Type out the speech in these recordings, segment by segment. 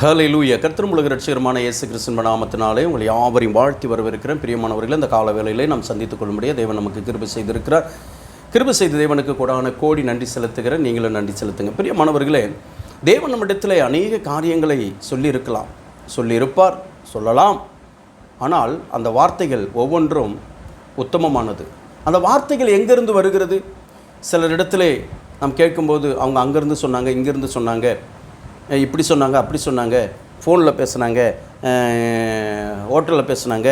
ஹalleluya. கர்த்தரும் உலக ரட்சகருமான இயேசு கிறிஸ்தன் நாமத்தினாலே உங்களை யாவரையும் வாழ்த்தி வரவிருக்கிறேன் பிரியமானவர்களை இந்த கால வேளையிலே நாம் சந்தித்துக் கொள்ளும்படியே தேவன் நமக்கு கிருபை செய்திருக்கிறார். கிருபை செய்த தேவனுக்கு கூடான கோடி நன்றி செலுத்துகிறேன். நீங்களும் நன்றி செலுத்துங்க. பிரியமானவர்களே தேவன் நம்மிடத்தில் அநேக காரியங்களை சொல்லியிருக்கலாம். சொல்லியிருப்பார் சொல்லலாம். ஆனால் அந்த வார்த்தைகள் ஒவ்வொன்றும் உத்தமமானது. அந்த வார்த்தைகள் எங்கேருந்து வருகிறது? சிலரிடத்திலே நாம் கேட்கும்போது அவங்க அங்கேருந்து சொன்னாங்க இங்கேருந்து சொன்னாங்க. இப்படி சொன்னாங்க அப்படி சொன்னாங்க. ஃபோனில் பேசுனாங்க. ஹோட்டலில் பேசுனாங்க.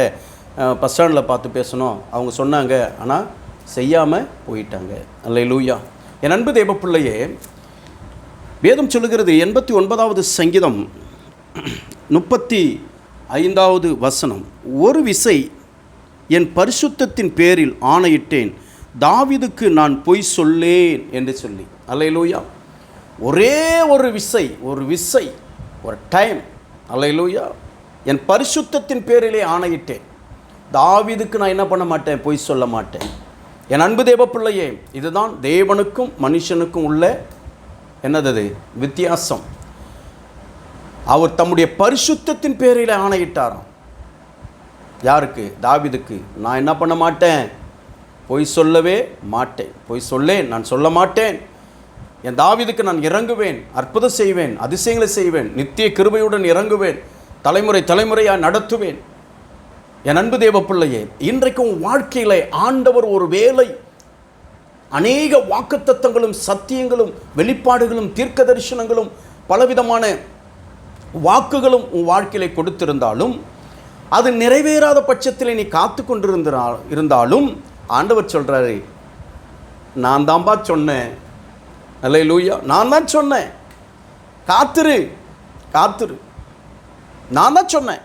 பஸ் ஸ்டாண்டில் பார்த்து பேசணும். அவங்க சொன்னாங்க. ஆனால் செய்யாமல் போயிட்டாங்க. அல்ல லூயா என் அன்பு தேவ பிள்ளையே வேதம் சொல்லுகிறது எண்பத்தி ஒன்பதாவது சங்கீதம் முப்பத்தி ஐந்தாவது வசனம். ஒரு விசை என் பரிசுத்தத்தின் பேரில் ஆணையிட்டேன். தாவிதுக்கு நான் பொய் சொல்லேன் என்று சொல்லி. அல்லையிலூயா ஒரே ஒரு விசை ஒரு விசை ஒரு டைம் அல்லையிலூயா என் பரிசுத்தத்தின் பேரிலே ஆணையிட்டேன். தாவிதுக்கு நான் என்ன பண்ண மாட்டேன்? பொய் சொல்ல மாட்டேன். என் அன்பு தேவ பிள்ளையே இதுதான் தேவனுக்கும் மனுஷனுக்கும் உள்ள என்னது வித்தியாசம். அவர் தம்முடைய பரிசுத்தத்தின் பேரில் ஆணையிட்டாராம். யாருக்கு? தாவிதுக்கு. நான் என்ன பண்ண மாட்டேன்? பொய் சொல்லவே மாட்டேன். பொய் சொல்லேன் நான் சொல்ல மாட்டேன். என் தாவிதுக்கு நான் இறங்குவேன் அற்புதம் செய்வேன் அதிசயங்களை செய்வேன் நித்திய கிருபையுடன் இறங்குவேன் தலைமுறை தலைமுறையாக நடத்துவேன். என் அன்பு தேவ பிள்ளையே இன்றைக்கும் வாழ்க்கையில் ஆண்டவர் ஒரு வேலை. அநேக வாக்குத்தத்தங்களும் சத்தியங்களும் வெளிப்பாடுகளும் தீர்க்க தரிசனங்களும் பலவிதமான வாக்குகளும் உன் வாழ்க்கையிலே கொடுத்திருந்தாலும் அது நிறைவேறாத பட்சத்தில் நீ காத்து கொண்டிருந்தா இருந்தாலும் ஆண்டவர் சொல்கிறாரு நான் தான்பா சொன்னேன் அல்ல லூயா நான் தான் சொன்னேன். காத்துரு. காத்துரு. நான் தான் சொன்னேன்.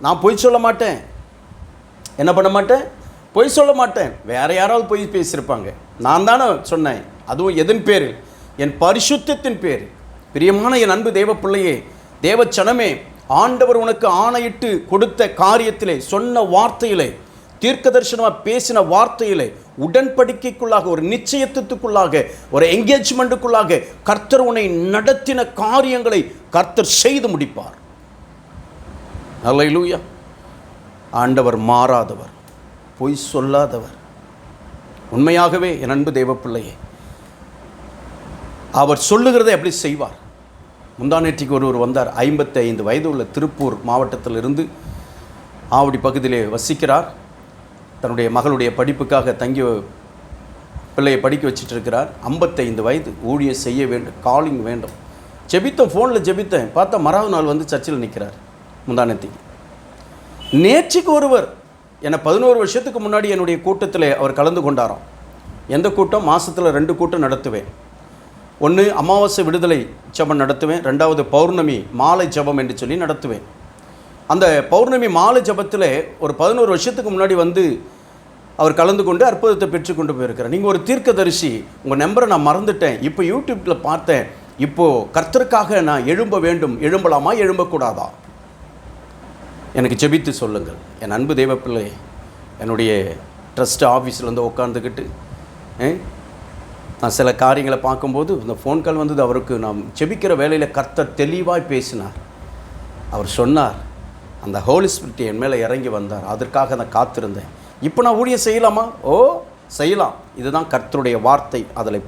நான் பொய் சொல்ல மாட்டேன். என்ன பண்ண மாட்டேன்? பொய் சொல்ல மாட்டேன். வேற யாராவது பொய் பேசியிருப்பாங்க. நான் தானே சொன்னேன். அதுவும் எதன் பேர் என் பரிசுத்தத்தின் பேர் பிரியமான என் அன்பு தேவ பிள்ளையே தேவச்சனமே சனமே ஆண்டவர் உனக்கு ஆணையிட்டு கொடுத்த காரியத்திலே சொன்ன வார்த்தையிலே தீர்க்க தரிசனமாக பேசின வார்த்தையிலே உடன்படிக்கைக்குள்ளாக ஒரு நிச்சயத்துக்குள்ளாக ஒரு என்கேஜ்மெண்ட்டுக்குள்ளாக கர்த்தர் உன்னை நடத்தின காரியங்களை கர்த்தர் செய்து முடிப்பார். அல்லையிலூயா ஆண்டவர் மாறாதவர் பொய் சொல்லாதவர். உண்மையாகவே என் அன்பு தெய்வ பிள்ளையே அவர் சொல்லுகிறதை எப்படி செய்வார். முந்தானேற்றிக்கு ஒருவர் வந்தார் ஐம்பத்தி ஐந்து வயது உள்ள திருப்பூர் மாவட்டத்திலிருந்து ஆவடி பகுதியிலே வசிக்கிறார். தன்னுடைய மகளுடைய படிப்புக்காக தங்கி பிள்ளையை படிக்க வச்சிட்டு இருக்கிறார் ஐம்பத்தைந்து வயது ஊழியர் செய்ய வேண்டும் காலிங் வேண்டும். ஜெபித்தேன் ஃபோனில் ஜெபித்தேன். பார்த்தா மறாவது நாள் வந்து சர்ச்சில் நிற்கிறார் முந்தானத்துக்கு நேற்றுக்கு ஒருவர் என்னை பதினோரு வருஷத்துக்கு முன்னாடி என்னுடைய கூட்டத்தில் அவர் கலந்து கொண்டாராம். எந்த கூட்டம்? மாதத்தில் ரெண்டு கூட்டம் நடத்துவேன். ஒன்று அமாவாசை விடுதலை ஜபம் நடத்துவேன். ரெண்டாவது பௌர்ணமி மாலை ஜபம் என்று சொல்லி நடத்துவேன். அந்த பௌர்ணமி மாலை ஜெபத்தில் ஒரு பதினோரு வருஷத்துக்கு முன்னாடி வந்து அவர் கலந்து கொண்டு அற்புதத்தை பெற்றுக்கொண்டு போயிருக்கிறார். நீங்கள் ஒரு தீர்க்கதரிசி உங்கள் நம்பரை நான் மறந்துட்டேன். இப்போ யூடியூப்பில் பார்த்தேன். இப்போது கர்த்தருக்காக நான் எழும்ப வேண்டும். எழும்பலாமா எழும்பக்கூடாதா? எனக்கு ஜெபித்து சொல்லுங்கள். என் அன்பு தெய்வப்பிள்ளை என்னுடைய ட்ரஸ்ட் ஆஃபீஸில் வந்து உட்காந்துக்கிட்டு நான் சில காரியங்களை பார்க்கும்போது இந்த ஃபோன் கால் வந்தது அவருக்கு நாம் ஜெபிக்கிற வேலையில் கர்த்தர் தெளிவாய் பேசினார். அவர் சொன்னார் அந்த ஹோலி ஸ்பிரிட் என் மேலே இறங்கி வந்தார். அதற்காக நான் காத்திருந்தேன். இப்போ நான் ஊழிய செய்யலாமா? ஓ செய்யலாம். இதுதான் கர்த்தருடைய வார்த்தை. அதில்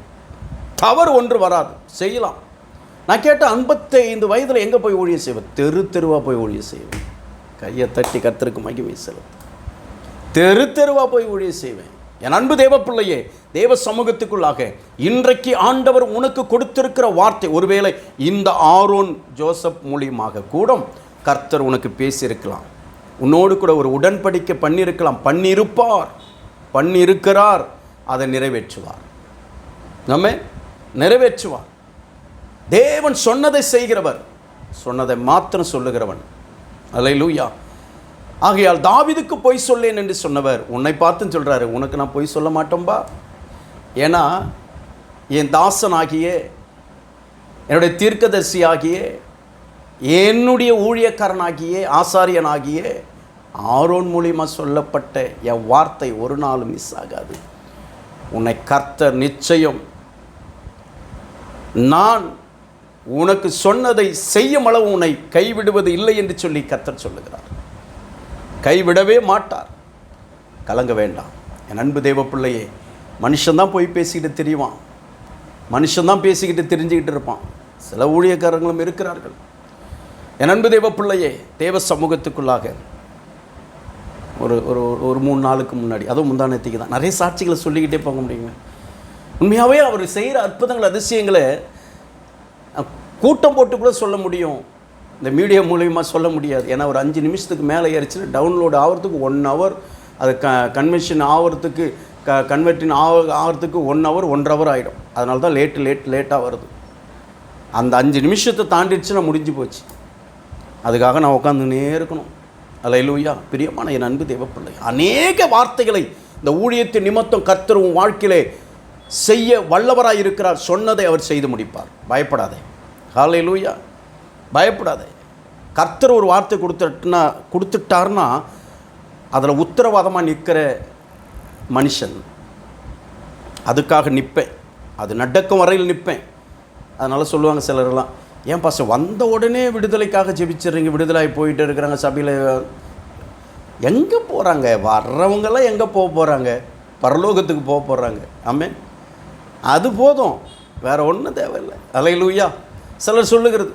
தவறு ஒன்று வராது. செய்யலாம். நான் கேட்ட ஐம்பத்தைந்து வயதில் எங்கே போய் ஊழியம் செய்வேன்? தெரு தெருவாக போய் ஊழியம் செய்வேன். கையை தட்டி கர்த்தருக்கு மகிமை செலுத்து தெரு தெருவாக போய் ஊழியம் செய்வேன். என் அன்பு தேவ பிள்ளையே தேவ சமூகத்துக்குள்ளாக இன்றைக்கு ஆண்டவர் உனக்கு கொடுத்திருக்கிற வார்த்தை. ஒருவேளை இந்த ஆரோன் ஜோசப் மூலியமாக கூட கர்த்தர் உனக்கு பேசியிருக்கலாம். உன்னோடு கூட ஒரு உடன்படிக்கை பண்ணியிருக்கலாம். பண்ணியிருப்பார். பண்ணியிருக்கிறார். அதை நிறைவேற்றுவார். நம்ம நிறைவேற்றுவார். தேவன் சொன்னதை செய்கிறவர். சொன்னதை மாத்திரம் சொல்லுகிறவன். அல்லேலூயா. ஆகையால் தாவிதுக்கு பொய் சொல்லேன் என்று சொன்னவர். உன்னை பார்த்துன்னு சொல்கிறாரு உனக்கு நான் பொய் சொல்ல மாட்டோம்பா? ஏன்னா என் தாசனாகிய என்னுடைய தீர்க்கதர்சி ஆகியே என்னுடைய ஊழியக்காரனாகிய ஆசாரியனாகிய ஆரோன் மூலிமா சொல்லப்பட்ட என் வார்த்தை ஒரு நாளும் மிஸ் ஆகாது. உன்னை கர்த்தர் நிச்சயம் நான் உனக்கு சொன்னதை செய்யும் அளவு உன்னை கைவிடுவது இல்லை என்று சொல்லி கர்த்தர் சொல்லுகிறார். கைவிடவே மாட்டார். கலங்க வேண்டாம். என் அன்பு தேவ பிள்ளையே மனுஷன்தான் போய் பேசிக்கிட்டு தெரியுவான் மனுஷன்தான் பேசிக்கிட்டு தெரிஞ்சுக்கிட்டு இருப்பான். சில ஊழியக்காரங்களும் இருக்கிறார்கள். என் அன்பு தேவ பிள்ளையே தேவ சமூகத்துக்குள்ளாக. ஒரு ஒரு ஒரு மூணு நாளுக்கு முன்னாடி அதுவும் முந்தானத்துக்கு தான். நிறைய சாட்சிகளை சொல்லிக்கிட்டே போக முடியுங்க. உண்மையாகவே அவர் செய்கிற அற்புதங்கள் அதிசயங்களை கூட்டம் போட்டு கூட சொல்ல முடியும். இந்த மீடியா மூலியமாக சொல்ல முடியாது. ஏன்னா ஒரு அஞ்சு நிமிஷத்துக்கு மேலே ஏறிச்சுன்னா டவுன்லோட் ஆகிறதுக்கு ஒன் ஹவர் அது க கன்வென்ஷன் ஆகிறதுக்கு க கன்வெர்ட்டின் ஆக ஆகிறதுக்கு ஒன் ஹவர் ஒன்றரை ஹவர் ஆகிடும் அதனால தான் லேட்டு லேட் லேட்டாக வருது. அந்த அஞ்சு நிமிஷத்தை தாண்டிடுச்சுன்னா முடிஞ்சு போச்சு. அதுக்காக நான் உட்காந்துனே இருக்கணும். அலையிலூயா பிரியமான என் அன்பு தேவப்பிள்ளை. அநேக வார்த்தைகளை இந்த ஊழியத்தின் நிமித்தம் கர்த்தர் உன் வாழ்க்கையிலே செய்ய வல்லவராக இருக்கிறார் சொன்னதை அவர் செய்து முடிப்பார். பயப்படாதே. ஹalleluya பயப்படாதே. கர்த்தர் ஒரு வார்த்தை கொடுத்துட்டுனா கொடுத்துட்டார்னா அதில் உத்தரவாதமாக நிற்கிற மனுஷன். அதுக்காக நிற்பேன். அது நடக்கும் வரையில் நிற்பேன். அதனால் சொல்லுவாங்க சிலரெல்லாம் ஏன் பாச வந்த உடனே விடுதலைக்காக ஜெபிச்சிடுறீங்க விடுதலை போயிட்டு இருக்கிறாங்க சபையில். எங்கே போகிறாங்க வர்றவங்கெல்லாம் எங்கே போக போகிறாங்க பரலோகத்துக்கு போக போகிறாங்க ஆமே அது போதும். வேறு ஒன்றும் தேவையில்லை. அலையிலூயா. சிலர் சொல்லுகிறது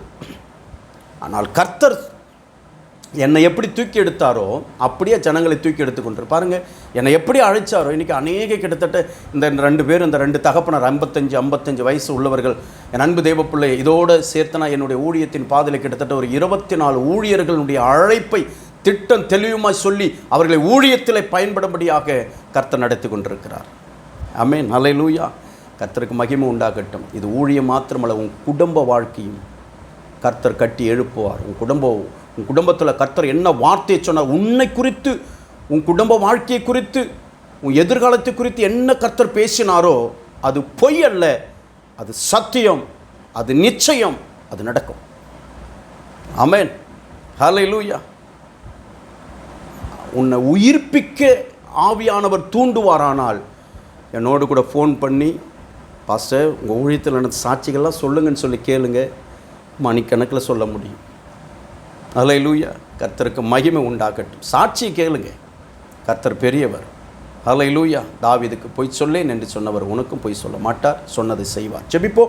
ஆனால் கர்த்தர் என்னை எப்படி தூக்கி எடுத்தாரோ அப்படியே ஜனங்களை தூக்கி எடுத்துக்கொண்டு பாருங்கள் என்னை எப்படி அழைச்சாரோ இன்றைக்கி அநேக கிட்டத்தட்ட இந்த ரெண்டு பேர் இந்த ரெண்டு தகப்பனர் ஐம்பத்தஞ்சு ஐம்பத்தஞ்சு வயசு உள்ளவர்கள் என் அன்பு தெய்வப்பிள்ளை இதோடு சேர்த்தனா என்னுடைய ஊழியத்தின் பாதையில் கிட்டத்தட்ட ஒரு இருபத்தி நாலு ஊழியர்களுடைய அழைப்பை திட்டம் தெளிவுமாய் சொல்லி அவர்களை ஊழியத்தில் பயன்படும்படியாக கர்த்தர் நடத்தி கொண்டிருக்கிறார். ஆமே நல்லூயா கர்த்தருக்கு மகிமை உண்டாகட்டும். இது ஊழியம் மாத்திரமல்ல உன் குடும்ப வாழ்க்கையும் கர்த்தர் கட்டி எழுப்புவார். உன் குடும்பம் உன் குடும்பத்தில் கர்த்தர் என்ன வார்த்தையை சொன்னார் உன்னை குறித்து உன் குடும்ப வாழ்க்கையை குறித்து உன் எதிர்காலத்தை குறித்து என்ன கர்த்தர் பேசினாரோ அது பொய் அல்ல. அது சத்தியம் அது நிச்சயம் அது நடக்கும். அமேன் ஆமென். லூயா உன்னை உயிர்ப்பிக்க ஆவியானவர் தூண்டுவாரானால் என்னோடு கூட ஃபோன் பண்ணி பாஸ்டர் உங்கள் ஊழியத்தில் நடந்த சாட்சிகள்லாம் சொல்லுங்கன்னு சொல்லி கேளுங்க. மணிக்கணக்கில் சொல்ல முடியும். அலை லூயா கர்த்தருக்கு மகிமை உண்டாகட்டும். சாட்சி கேளுங்க. கர்த்தர் பெரியவர். அலை லூயா தாவிதுக்கு போய் சொல்லேன் என்று சொன்னவர் உனக்கும் போய் சொல்ல மாட்டார். சொன்னதை செய்வார். செபிப்போ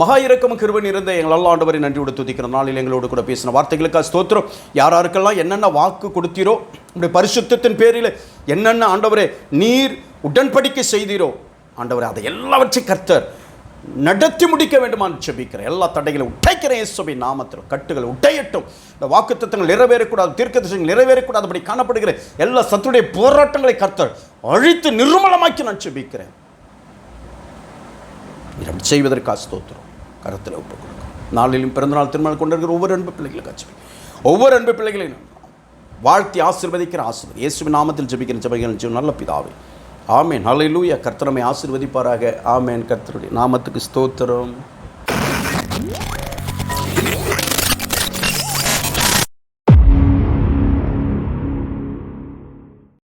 மகா இறக்கம் கிருபன் இருந்த எங்கள் அல்ல ஆண்டவரை நன்றியோடு துதிக்கிற நாளில் எங்களோடு கூட பேசின வார்த்தைகளுக்காக ஸ்தோத்திரம். யாராருக்கெல்லாம் யாருக்கெல்லாம் என்னென்ன வாக்கு கொடுத்தீரோ உடைய பரிசுத்தத்தின் பேரில் என்னென்ன ஆண்டவரே நீர் உடன்படிக்கை செய்தீரோ ஆண்டவரே அதை எல்லாவற்றையும் கர்த்தர் நடத்தி முடிக்க வேண்டுமான்னு செபிக்கிறேன் எல்லா தடைகளை உடைக்கிறேன். இயேசுவை நாமத்தில் கட்டுகள் உடையட்டும். இந்த வாக்குத்தத்தங்கள் நிறைவேறக்கூடாது தீர்க்க நிறைவேறக்கூடாதபடி காணப்படுகிற எல்லா சத்துடைய போராட்டங்களை கர்த்தர் அழித்து நிர்மலமாக்கி நான் செபிக்கிறேன் செய்வதற்கு அப்படி செய்வதற்காக ஸ்தோத்திரம். கரத்தில் ஒப்பு கொடுக்கும். நாளிலும் பிறந்தநாள் திருமணம் கொண்டிருக்கிற ஒவ்வொரு அன்பு பிள்ளைகளுக்கு காட்சி ஒவ்வொரு அன்பு பிள்ளைகளையும் வாழ்த்தி ஆசீர்வதிக்கிற ஆசிர்வதி இயேசுவின் நாமத்தில் ஜெபிக்கிற ஜெபங்கள் நல்ல பிதாவே. ஆமேன். ஹalleluya. கர்த்தனமை ஆசிர்வதிப்பாராக. ஆமேன். கர்த்தருடைய நாமத்துக்கு ஸ்தோத்திரம்.